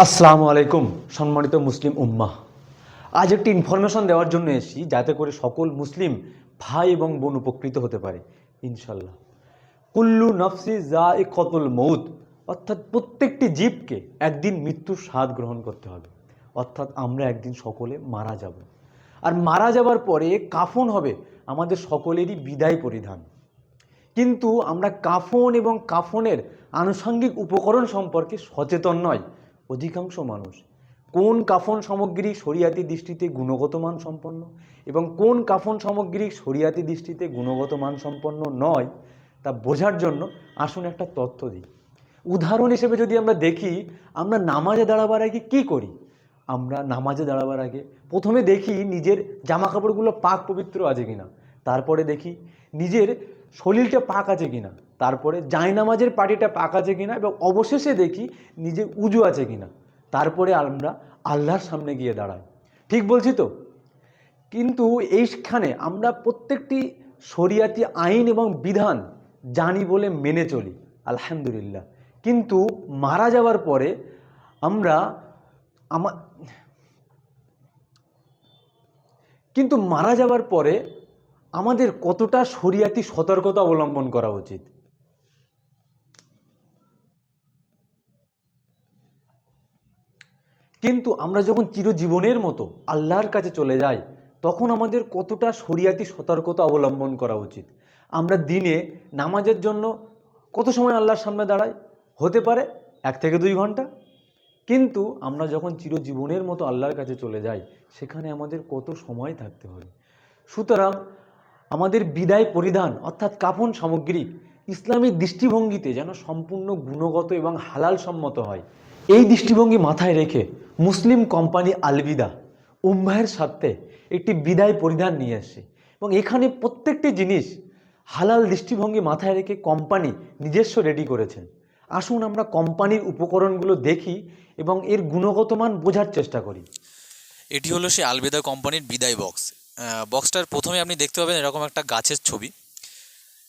আসসালামু আলাইকুম, সম্মানিত মুসলিম উম্মা আজ একটি ইনফরমেশন দেওয়ার জন্য এসেছি, যাতে করে সকল মুসলিম ভাই এবং বোন উপকৃত হতে পারে ইনশাল্লাহ কুল্লু নফসি জা এ কতল মৌত অর্থাৎ প্রত্যেকটি জীবকে একদিন মৃত্যুর স্বাদ গ্রহণ করতে হবে। অর্থাৎ আমরা একদিন সকলে মারা যাব। আর মারা যাবার পরে কাফন হবে আমাদের সকলেরই বিদায় পরিধান। কিন্তু আমরা কাফন এবং কাফনের আনুষঙ্গিক উপকরণ সম্পর্কে সচেতন নয়। অধিকাংশ মানুষ কোন কাফন সামগ্রী শরিয়াতি দৃষ্টিতে গুণগত মান সম্পন্ন এবং কোন কাফন সামগ্রী শরিয়াতি দৃষ্টিতে গুণগত মান সম্পন্ন নয় তা বোঝার জন্য আসুন একটা তথ্য দিই। উদাহরণ হিসেবে যদি আমরা দেখি, আমরা নামাজে দাঁড়াবার আগে কী করি? আমরা নামাজে দাঁড়াবার আগে প্রথমে দেখি নিজের জামা কাপড়গুলো পাক পবিত্র আছে কিনা। তারপরে দেখি নিজের শরীরটা পাক আছে কিনা। তারপরে জায়নামাজের পাটিটা পাক আছে কিনা এবং অবশেষে দেখি নিজের উজু আছে কিনা। তারপরে আমরা আল্লাহর সামনে গিয়ে দাঁড়াই। ঠিক বলছি তো? কিন্তু এইখানে আমরা প্রত্যেকটি শরিয়াতি আইন এবং বিধান জানি বলে মেনে চলি, আলহামদুলিল্লাহ। কিন্তু মারা যাওয়ার পরে আমরা আমা কিন্তু মারা যাওয়ার পরে আমাদের কতটা শরিয়াতি সতর্কতা অবলম্বন করা উচিত? কিন্তু আমরা যখন চিরজীবনের মতো আল্লাহর কাছে চলে যাই, তখন আমাদের কতটা শরিয়াতি সতর্কতা অবলম্বন করা উচিত? আমরা দিনে নামাজের জন্য কত সময় আল্লাহর সামনে দাঁড়াই? হতে পারে এক থেকে দুই ঘণ্টা। কিন্তু আমরা যখন চিরজীবনের মতো আল্লাহর কাছে চলে যাই, সেখানে আমাদের কত সময় থাকতে হবে সুতরাং আমাদের বিদায় পরিধান অর্থাৎ কাফন সামগ্রী ইসলামী দৃষ্টিভঙ্গিতে যেন সম্পূর্ণ গুণগত এবং হালাল সম্মত হয়। এই দৃষ্টিভঙ্গি মাথায় রেখে মুসলিম কোম্পানি আলবিদা উম্মাহের স্বার্থে একটি বিদায় পরিধান নিয়ে আসে এবং এখানে প্রত্যেকটি জিনিস হালাল দৃষ্টিভঙ্গি মাথায় রেখে কোম্পানি নিজস্ব রেডি করেছেন। আসুন আমরা কোম্পানির উপকরণগুলো দেখি এবং এর গুণগত মান বোঝার চেষ্টা করি। এটি হলো সেই আলবেদা কোম্পানির বিদায় বক্স। বক্সটার প্রথমে আপনি দেখতে পাবেন এরকম একটা গাছের ছবি।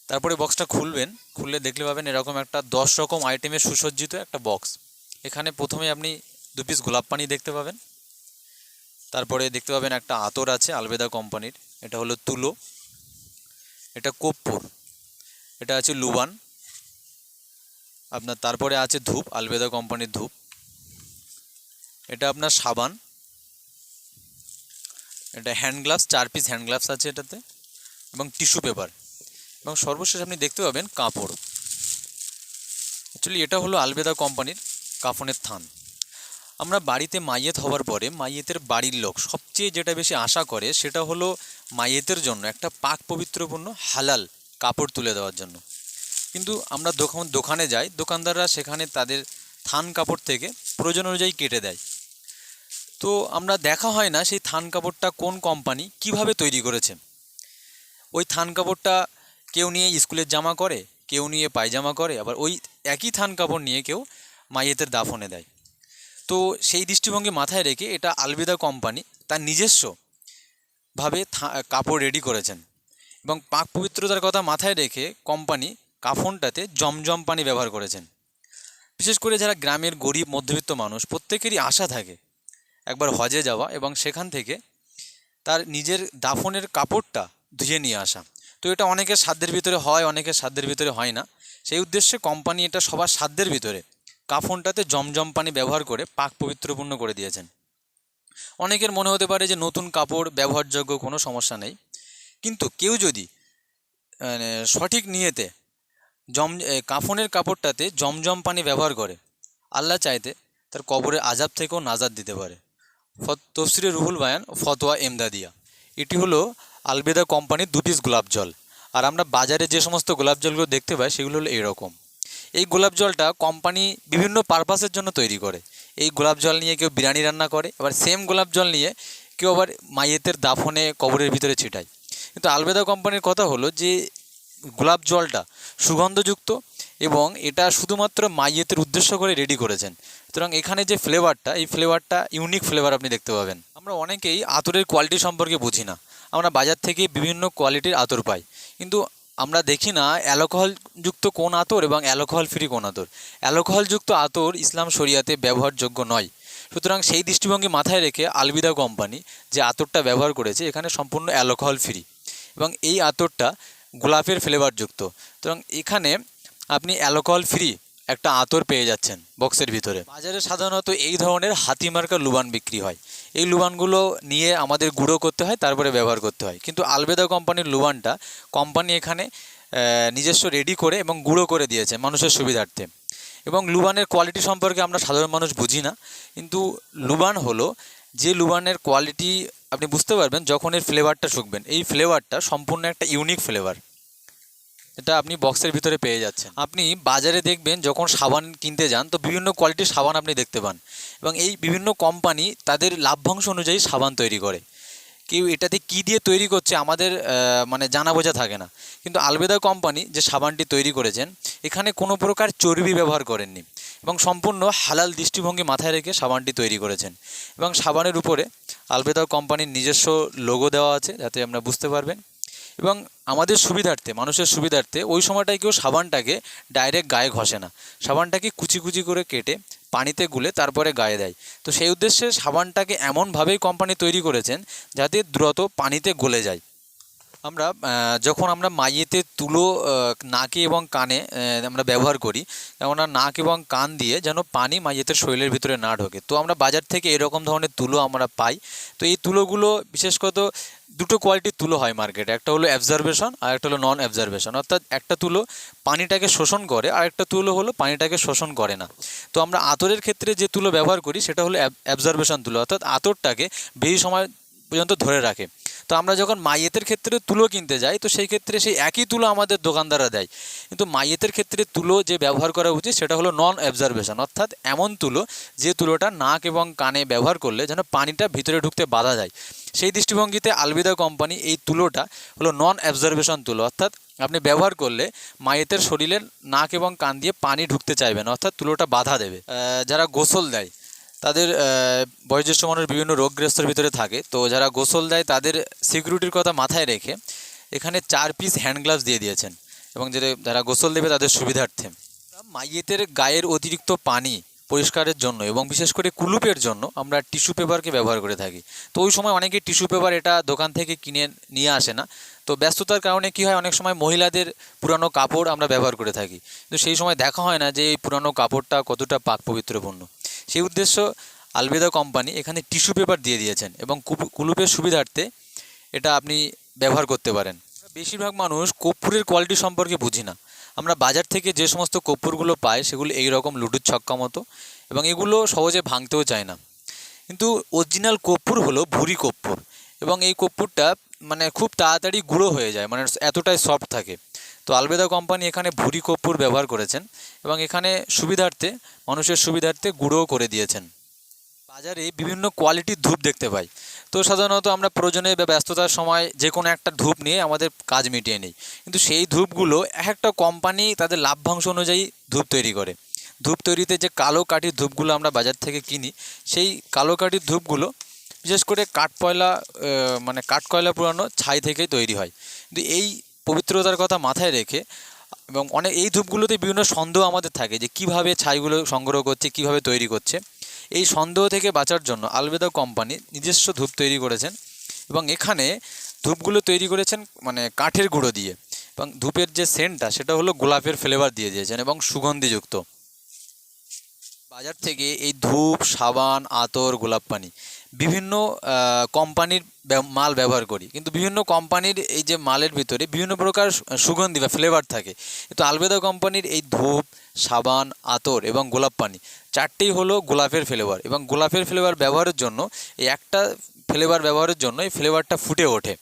তারপরে বক্সটা খুলবেন, খুললে দেখলে পাবেন এরকম একটা দশ রকম আইটেমের সুসজ্জিত একটা বক্স। এখানে প্রথমে আপনি দু পিস গোলাপ পানি দেখতে পাবেন। তারপরে দেখতে পাবেন একটা আতর আছে, আলবেদা কোম্পানির। এটা হলো তুলো। এটা কর্পূর এটা আছে লুবান। আপনার তারপরে আছে ধূপ, আলবেদা কোম্পানির ধূপ। এটা আপনার সাবান। এটা হ্যান্ড গ্লাভস, চার পিস হ্যান্ড গ্লাভস আছে এটাতে। এবং টিস্যু পেপার। এবং সর্বশেষ আপনি দেখতে পাবেন কাপড়। অ্যাকচুয়ালি এটা হলো আলবেদা কোম্পানির। কাফনের থান। আমরা বাড়িতে মাইয়েত হওয়ার পরে মাইয়েতের বাড়ির লোক সবচেয়ে যেটা বেশি আশা করে সেটা হলো মাইয়েতের জন্য একটা পাক পবিত্রপূর্ণ হালাল কাপড় তুলে দেওয়ার জন্য। কিন্তু আমরা দোকান, দোকানে যাই, দোকানদাররা সেখানে তাদের থান কাপড় থেকে প্রয়োজন অনুযায়ী কেটে দেয়। তো আমরা দেখা হয় না সেই থান কাপড়টা কোন কোম্পানি কীভাবে তৈরি করেছে। ওই থান কাপড়টা কেউ নিয়ে স্কুলের জামা করে, কেউ নিয়ে পায়জামা করে, আবার ওই একই থান কাপড় নিয়ে কেউ মাইয়েতের দাফনে দেয়। তো সেই দৃষ্টিভঙ্গি মাথায় রেখে এটা আলবিদা কোম্পানি তার নিজস্ব ভাবে থা- কাপড় রেডি করেছেন এবং পাক পবিত্রতার কথা মাথায় রেখে কোম্পানি কাফনটাতে জমজম পানি ব্যবহার করেছেন। বিশেষ করে যারা গ্রামের গরিব মধ্যবিত্ত মানুষ প্রত্যেকেরই আশা থাকে একবার হজে যাওয়া এবং সেখান থেকে তার নিজের দাফনের কাপড়টা ধুয়ে নিয়ে আসা। তো এটা অনেকের সাধ্যের ভিতরে হয়, অনেকের সাধ্যের ভিতরে হয় না। সেই উদ্দেশ্যে কোম্পানি এটা সবার সাধ্যের ভিতরে কাফনটাতে জমজম পানি ব্যবহার করে পাক পবিত্রপূর্ণ করে দিয়েছেন। অনেকের মনে হতে পারে যে নতুন কাপড় ব্যবহারযোগ্য কোনো সমস্যা নেই। কিন্তু কেউ যদি মানে, সঠিক নিয়েতে জম কাফনের কাপড়টাতে জমজম পানি ব্যবহার করে আল্লাহ চাইতে তার কবরের আজাব থেকেও নাজাদ দিতে পারে। তফসিরে রুহুল বায়ান ফতোয়া এমদাদিয়া। এটি হলো আলবেদা কোম্পানির দু পিস গোলাপ জল। আর আমরা বাজারে যে সমস্ত গোলাপ জলগুলো দেখতে পাই সেগুলো হলো এরকম। এই গোলাপ জলটা কোম্পানি বিভিন্ন পারপাসের জন্য তৈরি করে। এই গোলাপ জল নিয়ে কেউ বিরিয়ানি রান্না করে আবার সেম গোলাপ জল নিয়ে কেউ আবার মাইয়েতের দাফনে কবরের ভিতরে ছিটায়। কিন্তু আলবেদা কোম্পানির কথা হলো যে, গোলাপ জলটা সুগন্ধযুক্ত এবং এটা শুধুমাত্র মাইয়েতের উদ্দেশ্য করে রেডি করেছেন। সুতরাং এখানে যে ফ্লেভারটা এই ফ্লেভারটা ইউনিক ফ্লেভার আপনি দেখতে পাবেন। আমরা অনেকেই আতরের কোয়ালিটি সম্পর্কে বুঝি না। আমরা বাজার থেকে বিভিন্ন কোয়ালিটির আতর পাই। কিন্তু আমরা দেখি না, অ্যালকোহলযুক্ত কোন আতর এবং অ্যালকোহল ফ্রি কোন আতর। অ্যালকোহলযুক্ত আতর ইসলাম শরিয়াতে ব্যবহারযোগ্য নয়। সুতরাং সেই দৃষ্টিভঙ্গি মাথায় রেখে আলবিদা কোম্পানি যে আতরটা ব্যবহার করেছে, এখানে সম্পূর্ণ অ্যালকোহল ফ্রি এবং এই আতরটা গোলাপের ফ্লেভারযুক্ত সুতরাং এখানে আপনি অ্যালকোহল ফ্রি একটা আতর পেয়ে যাচ্ছেন বক্সের ভিতরে। বাজারে সাধারণত এই ধরনের হাতিমার্কা লুবান বিক্রি হয়। এই লুবানগুলো নিয়ে আমাদের গুঁড়ো করতে হয়, তারপরে ব্যবহার করতে হয়। কিন্তু আলবেদা কোম্পানির লুবানটা কোম্পানি এখানে নিজস্ব রেডি করে এবং গুঁড়ো করে দিয়েছে মানুষের সুবিধার্থে। এবং লুবানের কোয়ালিটি সম্পর্কে আমরা সাধারণ মানুষ বুঝি না, কিন্তু লুবান হলো যে লুবানের কোয়ালিটি আপনি বুঝতে পারবেন যখন এর ফ্লেভারটা শুকবেন। এই ফ্লেভারটা সম্পূর্ণ একটা ইউনিক ফ্লেভার এটা আপনি বক্সের ভিতরে পেয়ে যাচ্ছেন। আপনি বাজারে দেখবেন যখন সাবান কিনতে যান, তো বিভিন্ন কোয়ালিটির সাবান আপনি দেখতে পান। এবং এই বিভিন্ন কোম্পানি তাদের লাভ্যাংশ অনুযায়ী সাবান তৈরি করে। কেউ এটাতে কি দিয়ে তৈরি করছে আমাদের মানে জানা বোঝা থাকে না। কিন্তু আলবেদা কোম্পানি যে সাবানটি তৈরি করেছেন, এখানে কোনো প্রকার চর্বি ব্যবহার করেননি। এবং সম্পূর্ণ হালাল দৃষ্টিভঙ্গি মাথায় রেখে সাবানটি তৈরি করেছেন। এবং সাবানের উপরে আলবেদা কোম্পানির নিজস্ব লোগো দেওয়া আছে, যাতে আমরা বুঝতে পারবেন। এবং আমাদের সুবিধার্থে, মানুষের সুবিধার্থে ওই সময়টায় কেউ সাবানটাকে ডাইরেক্ট গায়ে ঘষে না। সাবানটাকে কুচি কুচি করে কেটে পানিতে গুলে তারপরে গায়ে দেয়। তো সেই উদ্দেশ্যে সাবানটাকে এমনভাবেই কোম্পানি তৈরি করেছেন যাতে দ্রুত পানিতে গলে যায়। আমরা যখন আমরা মাইয়েতে তুলো নাকে এবং কানে আমরা ব্যবহার করি আমরা নাক এবং কান দিয়ে যেন পানি মাইয়েতের শরীরের ভিতরে না ঢোকে। তো আমরা বাজার থেকে এরকম ধরনের তুলো আমরা পাই। তো এই তুলোগুলো বিশেষ করে দুটো কোয়ালিটির তুলো হয় মার্কেটে একটা হলো অ্যাবজারভেশন আর একটা হলো নন অ্যাবজারভেশন অর্থাৎ একটা তুলো পানিটাকে শোষণ করে আর একটা তুলো হলো পানিটাকে শোষণ করে না। তো আমরা আতরের ক্ষেত্রে যে তুলো ব্যবহার করি, সেটা হলো অ্যাবজারভেশন তুলো। অর্থাৎ আতরটাকে বেশি সময় পর্যন্ত ধরে রাখে। তো আমরা যখন মাইয়েতের ক্ষেত্রে তুলো কিনতে যাই, তো সেই ক্ষেত্রে সেই একই তুলো আমাদের দোকানদাররা দেয়। কিন্তু মাইয়েতের ক্ষেত্রে তুলো যে ব্যবহার করা উচিত, সেটা হলো নন অবজারভেশন অর্থাৎ এমন তুলো যে তুলোটা নাক এবং কানে ব্যবহার করলে যেন পানিটা ভিতরে ঢুকতে বাধা যায়। সেই দৃষ্টিভঙ্গিতে আলবিদা কোম্পানি এই তুলোটা হলো নন অবজারভেশন তুলো, অর্থাৎ আপনি ব্যবহার করলে মায়েতের শরীরের নাক এবং কান দিয়ে পানি ঢুকতে চাইবে না, অর্থাৎ তুলোটা বাধা দেবে। যারা গোসল দেয় তাদের বয়োজ্যেষ্ঠ মানুষ বিভিন্ন রোগগ্রস্তর ভিতরে থাকে। তো যারা গোসল দেয়, তাদের সিকিউরিটির কথা মাথায় রেখে এখানে চার পিস হ্যান্ড গ্লাভস দিয়ে দিয়েছেন এবং যেটা যারা গোসল দেবে তাদের সুবিধার্থে। মাইয়েতের গায়ের অতিরিক্ত পানি পরিষ্কারের জন্য এবং বিশেষ করে কুলুপের জন্য আমরা টিস্যু পেপারকে ব্যবহার করে থাকি। তো ওই সময় অনেকে টিস্যু পেপার এটা দোকান থেকে কিনে, নিয়ে আসে না। তো ব্যস্ততার কারণে কি হয়, অনেক সময় মহিলাদের পুরানো কাপড় আমরা ব্যবহার করে থাকি। কিন্তু সেই সময় দেখা হয় না যে এই পুরানো কাপড়টা কতটা পাক পবিত্রপূর্ণ। সেই উদ্দেশ্য আলবেদা কোম্পানি এখানে টিস্যু পেপার দিয়ে দিয়েছেন এবং কুলুপের সুবিধার্থে এটা আপনি ব্যবহার করতে পারেন। বেশিরভাগ মানুষ কর্পূরের কোয়ালিটি সম্পর্কে বুঝি না। আমরা বাজার থেকে যে সমস্ত কর্পূরগুলো পাই, সেগুলো এই রকম লুডুর ছক্কা মতো এবং এগুলো সহজে ভাঙতেও চায় না। কিন্তু অরিজিনাল কর্পূর হলো ভুরি কর্পূর এবং এই কর্পূরটা মানে খুব তাড়াতাড়ি গুঁড়ো হয়ে যায় মানে এতটাই সফট থাকে। তো আলবেদা কোম্পানি এখানে ভুরি কর্পূর ব্যবহার করেছেন এবং এখানে সুবিধার্থে মানুষের সুবিধার্থে গুঁড়োও করে দিয়েছেন। বাজারে বিভিন্ন কোয়ালিটির ধূপ দেখতে পাই। তো সাধারণত আমরা প্রয়োজনে বা ব্যস্ততার সময় যে কোনো একটা ধূপ নিয়ে আমাদের কাজ মিটিয়ে নিই। কিন্তু সেই ধূপগুলো এক একটা কোম্পানি তাদের লাভ্যাংশ অনুযায়ী ধূপ তৈরি করে। ধূপ তৈরিতে যে কালো কাঠির ধূপগুলো আমরা বাজার থেকে কিনি সেই কালো কাঠির ধূপগুলো বিশেষ করে কাঠকয়লা আহ, মানে কাঠকয়লা পুরানো ছাই থেকেই তৈরি হয়। কিন্তু এই পবিত্রতার কথা মাথায় রেখে এবং অনেক, এই ধূপগুলোতে বিভিন্ন সন্দেহ আমাদের থাকে যে কীভাবে ছাইগুলো সংগ্রহ করছে, কীভাবে তৈরি করছে। এই সন্দেহ থেকে বাঁচার জন্য আলবেদা কোম্পানি নিজস্ব ধূপ তৈরি করেছেন এবং এখানে ধূপগুলো তৈরি করেছেন মানে কাঠের গুঁড়ো দিয়ে এবং ধূপের যে সেন্টটা সেটা হলো গোলাপের ফ্লেভার দিয়ে দিয়েছেন এবং সুগন্ধিযুক্ত। বাজার থেকে এই ধূপ, সাবান, আতর, গোলাপ পানি বিভিন্ন কোম্পানির মাল ব্যবহার করি। কিন্তু বিভিন্ন কোম্পানির এই যে মালের ভিতরে বিভিন্ন প্রকার সুগন্ধি বা ফ্লেভার থাকে। কিন্তু আলবেদা কোম্পানির এই ধূপ, সাবান, আতর এবং গোলাপ পানি চারটেই হলো গোলাপের ফ্লেভার এবং গোলাপের ফ্লেভার ব্যবহারের জন্য, এই একটা ফ্লেভার ব্যবহারের জন্য এই ফ্লেভারটা ফুটে ওঠে।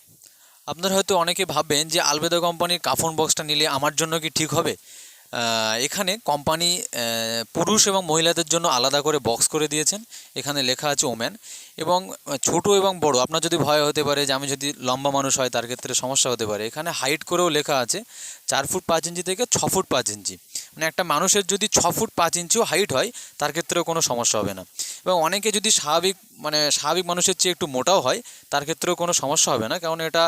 আপনারা হয়তো অনেকে ভাববেন যে আলবেদা কোম্পানির কাফন বক্সটা নিলে আমার জন্য কি ঠিক হবে? এখানে কোম্পানি পুরুষ এবং মহিলাদের জন্য আলাদা করে বক্স করে দিয়েছেন। এখানে লেখা আছে ওম্যান এবং ছোট এবং বড়। আপনার যদি ভয় হতে পারে যে আমি যদি লম্বা মানুষ হয়, তার ক্ষেত্রে সমস্যা হতে পারে। এখানে হাইট করেও লেখা আছে, চার ফুট পাঁচ ইঞ্চি থেকে ছ ফুট পাঁচ ইঞ্চি। মানে একটা মানুষের যদি ছ ফুট পাঁচ ইঞ্চিও হাইট হয়, তার ক্ষেত্রেও কোনো সমস্যা হবে না। এবং অনেকে যদি স্বাভাবিক মানে স্বাভাবিক মানুষের চেয়ে একটু মোটাও হয়, তার ক্ষেত্রেও কোনো সমস্যা হবে না। কারণ এটা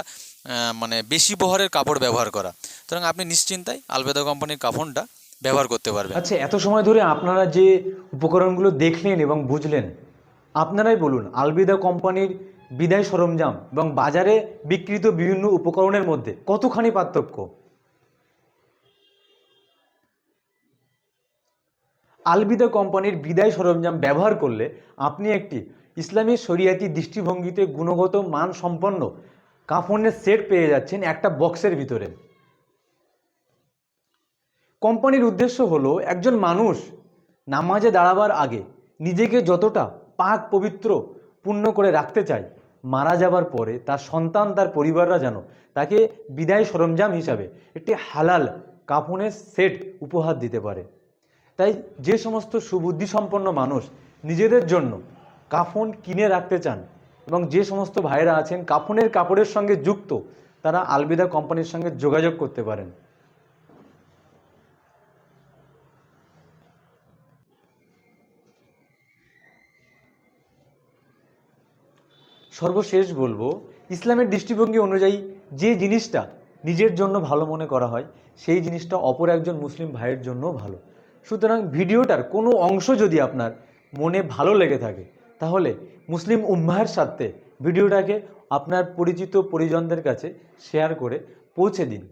মানে বেশি বহরের কাপড় ব্যবহার করা। সুতরাং আপনি নিশ্চিন্তায় আলবেদা কোম্পানির কাফনটা ব্যবহার করতে পারবেন। আচ্ছা এত সময় ধরে আপনারা যে উপকরণগুলো দেখলেন এবং বুঝলেন, আপনারাই বলুন, আলবিদা কোম্পানির বিদায় সরঞ্জাম এবং বাজারে বিক্রিত বিভিন্ন উপকরণের মধ্যে কতখানি পার্থক্য? আলবিদা কোম্পানির বিদায় সরঞ্জাম ব্যবহার করলে আপনি একটি ইসলামী শরিয়াতি দৃষ্টিভঙ্গিতে গুণগত মান সম্পন্ন কাফনের সেট পেয়ে যাচ্ছেন একটা বক্সের ভিতরে। কোম্পানির উদ্দেশ্য হলো একজন মানুষ নামাজে দাঁড়াবার আগে নিজেকে যতটা পাক পবিত্র পূর্ণ করে রাখতে চায়, মারা যাবার পরে তার সন্তান, তার পরিবাররা যেন তাকে বিদায় সরঞ্জাম হিসাবে একটি হালাল কাফনের সেট উপহার দিতে পারে। তাই যে সমস্ত সুবুদ্ধিসম্পন্ন মানুষ নিজেদের জন্য কাফন কিনে রাখতে চান এবং যে সমস্ত ভাইরা আছেন, কাফনের কাপড়ের সঙ্গে যুক্ত, তারা আলবিদা কোম্পানির সঙ্গে যোগাযোগ করতে পারেন। সর্বশেষ বলব, ইসলামের দৃষ্টিভঙ্গি অনুযায়ী যে জিনিসটা নিজের জন্য ভালো মনে করা হয়, সেই জিনিসটা অপর একজন মুসলিম ভাইয়ের জন্যও ভালো। সুতরাং ভিডিওটার কোনো অংশ যদি আপনার মনে ভালো লেগে থাকে তাহলে মুসলিম উম্মাহের সাথে ভিডিওটাকে আপনার পরিচিত পরিজনদের কাছে শেয়ার করে পৌঁছে দিন।